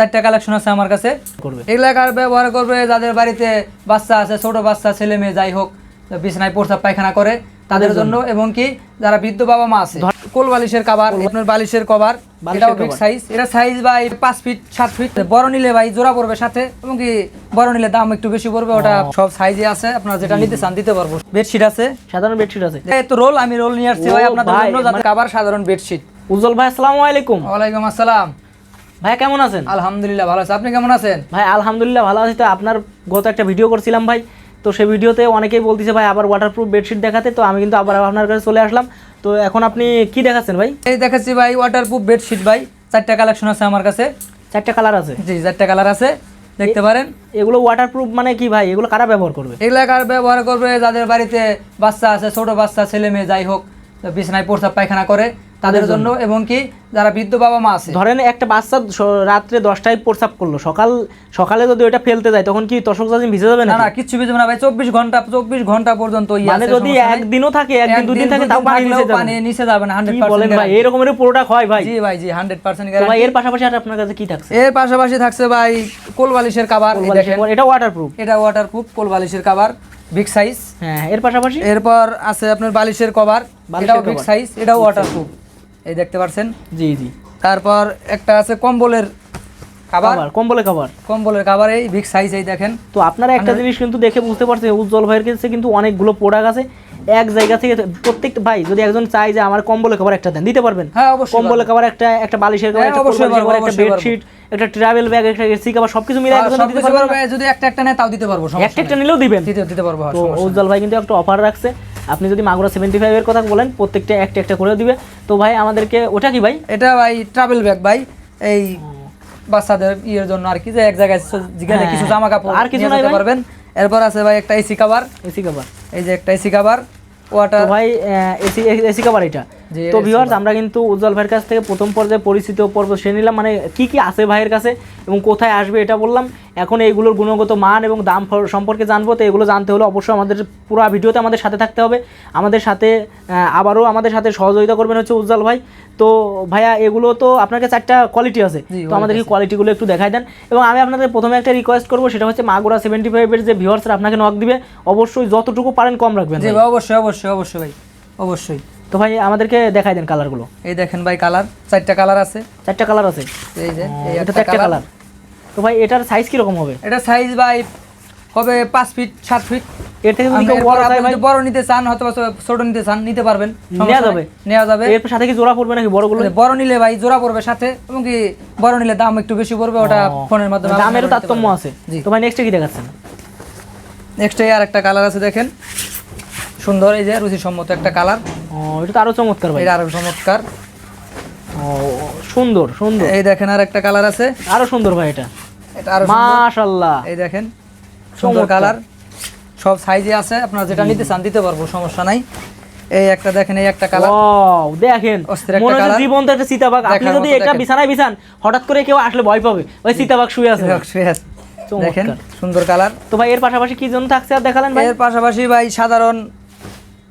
চারটা কালেকশন আছে আমার কাছে। করবে। এগুলা কার ব্যবহার করবে যাদের বাড়িতে বাচ্চা আছে ছোট বাচ্চা ছেলে মেয়ে যাই হোক বিছনায় প্রস্তাব পায়খানা করে তাদের জন্য এবং কি যারা বৃদ্ধ বাবা মা আছে কোল বালিশের কাবার আপনার বালিশের কভার এটাও বিগ সাইজ এটা সাইজ ভাই পাঁচ ফিট সাত ফিট বড় নিলে ভাই জোড়া পড়বে সাথে এবং কি বড় নিলে দাম একটু বেশি পড়বে ওটা সব সাইজে আছে আপনারা যেটা নিতে চান দিতে পারব। বেডশিট আছে। সাধারণ বেডশিট আছে। এই তো রোল আমি রোল নিয়ে আসছি ভাই আপনাদের জন্য যাতে মানে- কাবার সাধারণ বেডশিট উজ্জ্বল ভাই আসসালামু আলাইকুম। ওয়ালাইকুম আসসালাম। ভাই কেমন আছেন? আলহামদুলিল্লাহ ভালো আছে। আপনি কেমন আছেন? ভাই আলহামদুলিল্লাহ ভালো আছি। তো আপনার গত একটা ভিডিও করছিলাম ভাই। তো সেই ভিডিওতে অনেকেই বলতেছে ভাই আবার ওয়াটারপ্রুফ বেডশিট দেখাতে। তো আমি কিন্তু আবার আপনার কাছে চলে আসলাম। তো এখন আপনি কি দেখাচ্ছেন ভাই? এই দেখাচ্ছি ভাই ওয়াটারপ্রুফ বেডশিট ভাই। চারটা কালেকশন আছে আমার কাছে। চারটা কালার আছে? জি চারটা কালার আছে। দেখতে পারেন। এগুলো ওয়াটারপ্রুফ মানে কি ভাই? এগুলো কারা ব্যবহার করবে? এগুলো কার ব্যবহার করবে? যাদের বাড়িতে বাচ্চা আছে ছোট বাচ্চা ছেলে মেয়ে যাই হোক বিছনায় প্রস্তাব পায়খানা করে। তাদের জন্য এবং কি যারা বৃদ্ধ বাবা মা আছে। ধরেন একটা বাচ্চা রাত্রে দশটায় প্রস্রাব করল সকাল সকালে যদি ওটা ফেলতে যায় তখন কি তশক জাজিম ভিজে যাবে না না কিচ্ছু বুঝবে না ভাই চব্বিশ ঘণ্টা চব্বিশ ঘণ্টা পর্যন্ত মানে যদি একদিনও থাকে একদিন দুদিন থাকে তাও পানি নিচে যাবে। পানি। নিচে যাবে না হান্ড্রেড বলেন ভাই এরকমের প্রোডাক্ট হয় ভাই। জি ভাই জি হান্ড্রেড পার্সেন্ট ভাই এর পাশাপাশি আর আপনার কাছে কি থাকছে? এর পাশাপাশি থাকছে ভাই কোল বালিশের কাবার দেখেন। এটা ওয়াটারপ্রুফ এটা ওয়াটারপ্রুফ কোল বালিশের কাবার বিগ সাইজ হ্যাঁ এর পাশাপাশি? এরপর আছে আপনার বালিশের কভার এটাও বিগ সাইজ এটাও ওয়াটারপ্রুফ এই দেখতে পাচ্ছেন জি জি। তারপর একটা আছে কম্বলের কাবার কভার কম্বলে কভার কম্বলের কাবার এই বিগ সাইজ এই দেখেন। তো আপনারা একটা জিনিস কিন্তু দেখে বুঝতে পারছেন উজ্জ্বল ভাইয়ের কাছে কিন্তু অনেকগুলো প্রোডাক্ট আছে। এক জায়গা থেকে প্রত্যেকটা ভাই যদি একজন চাই যে আমার কম্বলে কভার একটা দেন দিতে পারবেন। হ্যাঁ অবশ্যই কম্বলে খাবার একটা একটা বালিশের কভার হ্যাঁ, একটা অবশ্যই পারব, একটা বেডশিট একটা ট্রাভেল ব্যাগ একটা এসি কভার সবকিছু মিলে আর একজন দিতে পারবেন যদি একটা একটা নেয় তাও দিতে পারব একটা একটা নিলেও দিবেন। দিতে দিতে পারব হ্যাঁ, তো উজ্জ্বল ভাই কিন্তু একটা অফার রাখছে। আপনি যদি মাগুরা সেভেন্টি ফাইভের কথা বলেন প্রত্যেকটা একটা একটা করে দিবে। তো ভাই আমাদেরকে ওটা কি ভাই? এটা ভাই ট্রাভেল ব্যাগ ভাই। এই বাচ্চাদের ইয়ের জন্য আর কি যে এক জায়গায় গেলে হ্যাঁ, কিছু জামা কাপড় আর কিছু নিতে পারবেন। এরপর আছে ভাই একটা এসি কাভার এসি কাভার এই যে একটা এসি কাভার ওয়াটার ভাই এসি এসি কাভার এটা। তো ভিউয়ার্স আমরা কিন্তু উজ্জ্বল ভাইয়ের কাছ থেকে প্রথম পর্যায়ে পরিচিত পর্ব সে নিলাম। মানে কি কি আছে ভাইয়ের কাছে এবং কোথায় আসবে এটা বললাম। এখন এইগুলোর গুণগত মান এবং দাম সম্পর্কে জানব। তো এগুলো জানতে হলে অবশ্যই আমাদের পুরো ভিডিওতে আমাদের সাথে থাকতে হবে। আমাদের সাথে আবারও আমাদের সাথে সহযোগিতা করবেন হচ্ছে উজ্জ্বল ভাই। তো ভাইয়া এগুলো তো আপনার কাছে চারটা কোয়ালিটি আছে। তো আমাদেরকে কোয়ালিটিগুলো একটু দেখাই দেন। এবং আমি আপনাদের প্রথমে একটা রিকোয়েস্ট করব সেটা হচ্ছে মাগুরা সেভেন্টি ফাইভের যে ভিউয়ার্সরা আপনাকে নক দিবে। অবশ্যই যতটুকু পারেন কম রাখবেন অবশ্যই অবশ্যই অবশ্যই ভাই অবশ্যই। তো ভাই আমাদেরকে দেখাই দেন কালারগুলো এই দেখেন ভাই কালার চারটা কালার আছে। চারটা কালার আছে। এই যে এটা তো একটা কালার তো ভাই এটার সাইজ কীরকম হবে? এটা সাইজ ভাই হবে পাঁচ ফিট সাত ফিট এর থেকে যদি বড় চায় ভাই বড় নিতে চান অথবা ছোট নিতে চান নিতে পারবেন। নেওয়া যাবে? নেওয়া যাবে। এর সাথে কি জোড়া পড়বে নাকি বড়গুলো? বড় নিলে ভাই জোড়া পড়বে সাথে এবং কি বড় নিলে দাম একটু বেশি পড়বে ওটা ফোনের মাধ্যমে দামেরও তারতম্য আছে। তো ভাই নেক্সটে কি দেখাচ্ছেন? নেক্সট আর একটা কালার আছে দেখেন। সুন্দর এই যে রুচিসম্মত একটা কালার ও এটা তো আরও চমৎকার ভাই। এটা আরও চমৎকার। ও সুন্দর সুন্দর। এই দেখেন আর একটা কালার আছে। আরও সুন্দর ভাই এটা। এটা আরও মাশাআল্লাহ। এই দেখেন সুন্দর কালার। সব সাইজে আছে আপনারা যেটা নিতে চান দিতে পারব সমস্যা নাই। এই একটা দেখেন এই একটা কালার। ওয়াও দেখেন। একটা মনে হচ্ছে। জীবন্ত একটা সীতাবাগ আপনি যদি এটা বিছানায় বিছান হঠাৎ করে কেউ আসলে ভয় পাবে। ওই সীতাবাগ শুয়ে আছে। চমৎকার। দেখেন সুন্দর কালার। তো ভাই এর পাশাপাশি কি জন্য থাকছে আর দেখালেন ভাই? এর পাশাপাশি ভাই সাধারণ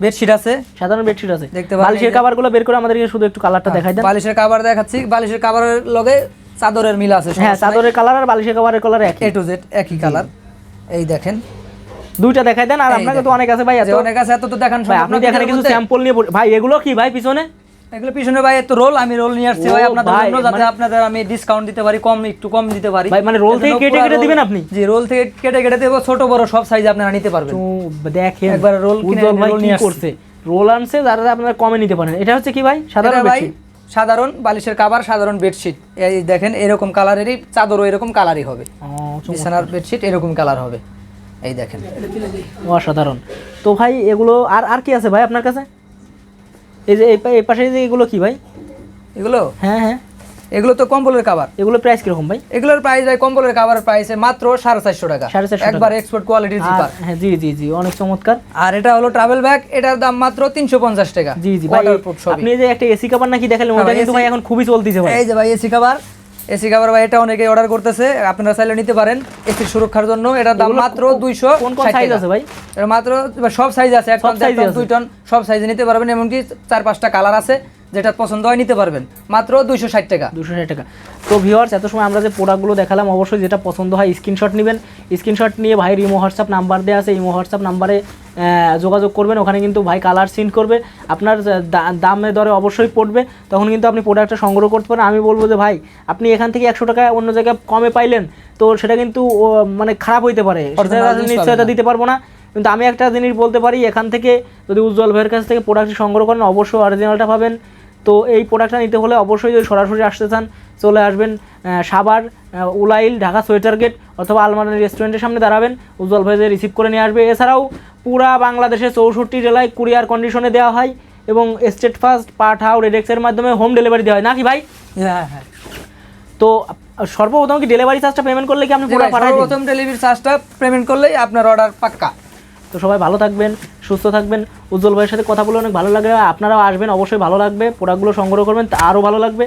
বেডশিট আছে। সাধারণ বেডশিট আছে। দেখতে বালিশের যে- বের করে আমাদেরকে শুধু একটু কালারটা দেখাই দেন বালিশের কাবার দেখাচ্ছি। বালিশের কভারের লগে চাদরের মিল আছে হ্যাঁ চাদরের কালার আর বালিশের কভারের কালার একই। এ টু জেড একই কালার এই দেখেন। দুইটা দেখাই দেন আর আপনাকে তো অনেক আছে ভাই আছে অনেক আছে এত তো দেখান ভাই আপনি এখানে কিছু স্যাম্পল নিয়ে ভাই এগুলো কি ভাই পিছনে? এগুলো পিছনে ভাই এত রোল আমি রোল নিয়ে আসছি ভাই আপনাদের জন্য যাতে মানে- আপনাদের আমি ডিসকাউন্ট দিতে পারি কম একটু কম দিতে পারি। ভাই, মানে roll থেকে কেটে কেটে দিবেন আপনি? জি রোল থেকে কেটে কেটে দেবো ছোট বড় সব সাইজ আপনারা নিতে পারবেন। দেখেন একবার roll কিনে কি নিয়ে। করছে? রোল আনছে যারা আপনারা কমে নিতে পারেন। এটা হচ্ছে কি ভাই? সাধারণ ভাই সাধারণ বালিশের কাবার সাধারণ বেডশিট এই দেখেন এরকম কালারেরই চাদরও এরকম কালারই হবে। বিছানার বেডশিট এরকম কালার হবে। এই দেখেন। অসাধারণ। তো ভাই এগুলো আর আর কি আছে ভাই আপনার কাছে? এই যে এই পাশে যে এগুলো কি ভাই? এগুলো? হ্যাঁ হ্যাঁ। এগুলো তো কম্বলের কাবার এগুলো প্রাইস কীরকম ভাই? এগুলোর প্রাইস ভাই কম্বলের কাবারের প্রাইস মাত্র সাড়ে চারশো টাকা। সাড়ে চারশো একবার এক্সপোর্ট কোয়ালিটির আর জিপার হ্যাঁ জি জি জি অনেক চমৎকার। আর এটা হলো ট্রাভেল ব্যাগ এটার দাম মাত্র তিনশো পঞ্চাশ টাকা। জি জি ওয়াটারপ্রুফ সবই আপনি যে একটা এসি কাভার নাকি দেখালেন হ্যাঁ ওটা কিন্তু ভাই এখন খুবই চলতেছে ভাই। এই যে ভাই এসি কাভার এসি কাভার ভাই এটা অনেকে অর্ডার করতেছে আপনারা চাইলে নিতে পারেন এসির সুরক্ষার জন্য। এটার দাম মাত্র দুইশো কোন কোন size আছে ভাই? এটা মাত্র সব সাইজ আছে এক সব টন, দেড় টন, দুই টন সব সাইজে নিতে পারবেন এমনকি চার পাঁচটা কালার আছে যেটা পছন্দ হয় নিতে পারবেন। মাত্র দুইশো ষাট টাকা। দুশো ষাট টাকা। তো ভিওয়ার্স এত সময় আমরা যে প্রোডাক্টগুলো দেখালাম অবশ্যই যেটা পছন্দ হয় স্ক্রিনশট নেবেন। স্ক্রিনশট নিয়ে ভাইয়ের ইমো হোয়াটসঅ্যাপ নাম্বার দেওয়া আছে ইমো হোয়াটসঅ্যাপ নাম্বারে যোগাযোগ করবেন ওখানে কিন্তু ভাই কালার সিন্ট করবে আপনার দা- দামে দরে অবশ্যই পড়বে তখন কিন্তু আপনি প্রোডাক্টটা সংগ্রহ করতে পারেন। আমি বলব যে ভাই আপনি এখান থেকে একশো টাকা অন্য জায়গায় কমে পাইলেন তো সেটা কিন্তু ও, মানে খারাপ হইতে পারে। নিশ্চয়তা দিতে পারব না। কিন্তু আমি একটা জিনিস বলতে পারি এখান থেকে যদি উজ্জ্বল ভাইয়ের কাছ থেকে প্রোডাক্টটি সংগ্রহ করেন অবশ্যই অরিজিনালটা পাবেন। তো এই প্রোডাক্টটা নিতে হলে অবশ্যই যদি সরাসরি আসতে চান চলে আসবেন আহ, উলাইল ঢাকা সোয়েটার গেট অথবা আলমারি রেস্টুরেন্টের সামনে দাঁড়াবেন। উজ্জ্বল ভাই রিসিভ করে নিয়ে আসবে। এছাড়াও পুরা বাংলাদেশে চৌষট্টি জেলায় কুরিয়ার কন্ডিশনে দেওয়া হয় এবং স্টেট ফার্স্ট পাঠাও রেডেক্সের মাধ্যমে হোম ডেলিভারি দেওয়া হয়। নাকি ভাই? হ্যাঁ হ্যাঁ তো আপ- সর্বপ্রথম কি ডেলিভারি চার্জটা পেমেন্ট করলে কি আপনি পুরো দিন? সর্বপ্রথম ডেলিভারি চার্জটা পেমেন্ট করলেই আপনার অর্ডার পাক্কা। তো সবাই ভালো থাকবেন সুস্থ থাকবেন। উজ্জ্বল ভাইয়ের সাথে কথা বলে অনেক ভালো লাগবে আপনারাও আসবেন অবশ্যই ভালো লাগবে। প্রোডাক্টগুলো সংগ্রহ করবেন তা আরও ভালো লাগবে।